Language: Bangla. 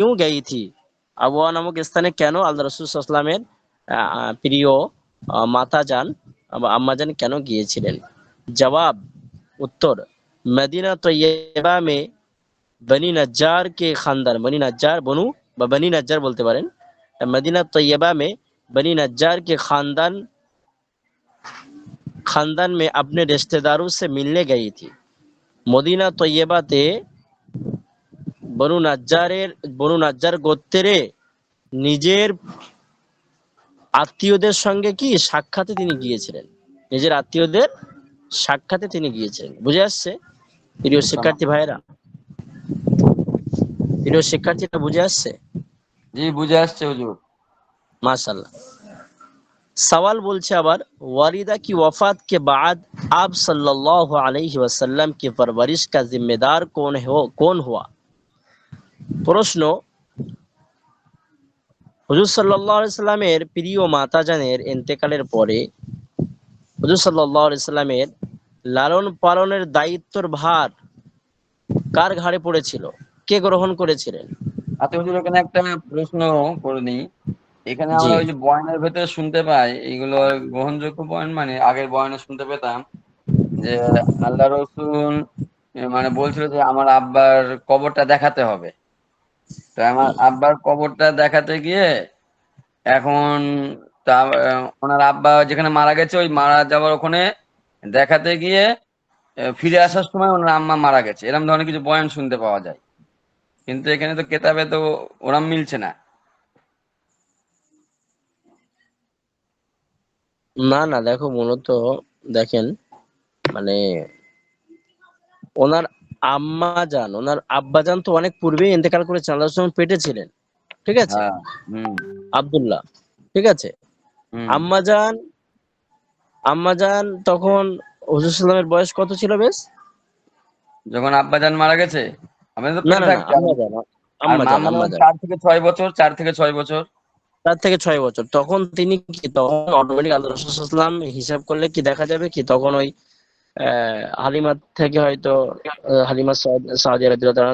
क्यों गई थी আবওয়া নামক স্থানে কেন আল্লাহ রসুল সাল্লামের প্রিয় আহ, মাতা যান বা আম্মা যান কেন গিয়েছিলেন জবাব उत्तर मदीना तैयबा में बनी नज्जार के खानदान बनी नज्जार बनू বা बनी नज्जार बोलते পারেন मदीना तैयबा में बनी नज्जार के खानदान खानदान में अपने रिश्तेदारों से मिलने गई थी মদিনা তৈয়বাতে বনু নাজ্জারের বনু নাজ্জার গোত্রেরে নিজের আত্মীয়দের সঙ্গে কি সাক্ষাতে তিনি গিয়েছিলেন নিজের আত্মীয়দের সাক্ষাতে তিনি গিয়েছিলেন বুঝে আসছে প্রিয় শিক্ষার্থী ভাইরা প্রিয় শিক্ষার্থীরা বুঝে আসছে জি বুঝে আসছে হুজুর माशाल्लाह सवाल বলছে আবার वालिदा की वफात के बाद आप सल्लल्लाहु अलैहि वसल्लम की परवरिश का जिम्मेदार कौन हो कौन हुआ প্রশ্ন হুজুর সাল্লামের প্রিয় মাতা জানের ইন্তেকালের পরে হুজুর সাল্লাল্লাহু আলাইহি সাল্লামের লালন পালনের দায়িত্বর ভার কার ঘাড়ে পড়েছিল? কে গ্রহণ করেছিলেন? আচ্ছা হুজুর এখানে একটা প্রশ্ন করে নিই। এখানে। আমরা ওই যে বয়ানের ভেতরে শুনতে পাই এগুলো গ্রহণযোগ্য বয়ান মানে আগের বয়ানে শুনতে পেতাম যে আল্লাহ রসুল মানে বলছিল যে আমার আব্বার কবরটা দেখাতে হবে। তো আমার আব্বার কবরটা দেখাতে গিয়ে এখন তা, ওনার আব্বা যেখানে মারা গেছে, ওই মারা যাওয়ার ওখানে দেখাতে গিয়ে ফিরে আসার সময় ওনার আম্মা মারা গেছে। এরকম ধরনের কিছু বয়ান শুনতে পাওয়া যায়। কিন্তু এখানে তো কেতাবে তো ওরম মিলছে না। না না, দেখো মূলত দেখেন মানে ওনার আম্মা যান ওনার আব্বা যান তো অনেক পূর্বেই ইন্তেকাল করে আল্লাহ রাসূল পেটে ছিলেন ঠিক আছে? হ্যাঁ আব্দুল্লাহ ঠিক আছে। আম্মা যান আম্মা যান তখন হুজুর সাল্লামের বয়স কত ছিল বেশ? যখন আব্বা আব্বাজান মারা গেছে? যান যান যান চার থেকে ছয় বছর চার থেকে ছয় বছর। চার থেকে ছয় বছর। তখন তিনি কি তখন অটোমেটিক আল্লাহ হিসাব করলে কি দেখা যাবে কি? তখন ওই হালিমা থেকে হয়তো আহ, হালিমা সাদ- সাদিয়া রাদিয়াল্লাহু তাআলা